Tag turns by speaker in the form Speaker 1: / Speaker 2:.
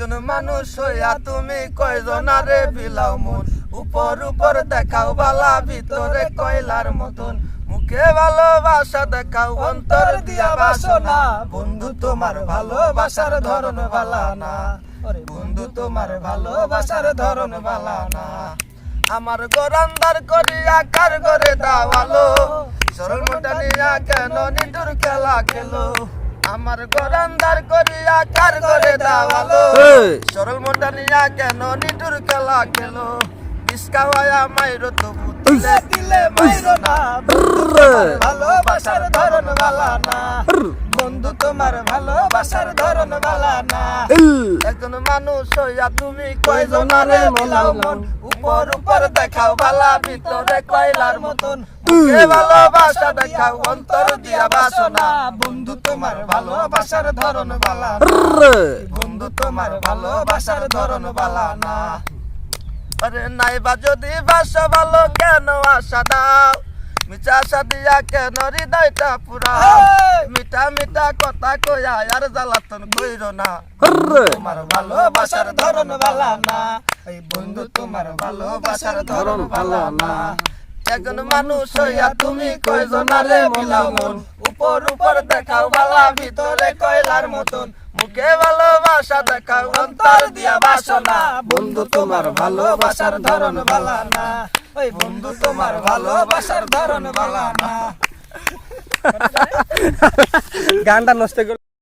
Speaker 1: একজন মানুষ হইয়া তুমি কয়জনারে বিলাও মন? উপর উপর দেখাও বালা, ভিতরে কয়লার মতন। মুখে ভালোবাসা দেখাও, অন্তর দিয়া বাসনা। বন্ধু, তোমার ভালোবাসার ধরন বালা না। বন্ধু, তোমার ভালোবাসার ধরন বালা না। আমার গোরান্দার করিয়া কার করে দাওয়ালো? সরল মোটা নিয়া কেন নিটুর খেলা খেলো? আমার গোরান্দার করিয়া কার করে দাওয়ালো
Speaker 2: ভালো
Speaker 1: সরল মোটা নিয়া কেন? নিটুর খেলা খেলো। ইস্কাওয়ায়া মাইরো তবু দিলে দিলে মাইরো না। ভালোবাসার ধরন বালা না। বন্ধু তোমার ভালোবাসার ধরন বালা না। একজন মানুষ হইয়া তুমি কয়জনারে মিলাও মন? উপর উপর দেখাও বালা ভিতরে কয়লার মতন। মুখে ভালোবাসা দেখাও অন্তর দিয়া বাসনা। বন্ধু তোমার ভালোবাসার ধরন বালা। বন্ধু তোমার ভালোবাসার ধরন বালা না। আরে নাইবা যদি বাসা ভালো কেন আশা দাও? মিছা আশা দিয়া কেন হৃদয়টা পুরা মিঠা মিঠা কথা কয়া আর জ্বালাতন কইর না। তোমার ভালোবাসার ধরন বালা না। এই বন্ধু তোমার ভালোবাসার ধরন বালা না। একজন মানুষ হইয়া তুমি কয়জনারে মিলাও মন? উপর উপর দেখাও বালা ভিতরে কয়লার মতন। মুখে ভালোবাসা দেখাও অন্তর দিয়া বাসনা। বন্ধু তোমার ভালোবাসার ধরন বালা না। ওই বন্ধু তোমার ভালোবাসার ধরন বালা না।
Speaker 2: গানটা নষ্ট করে।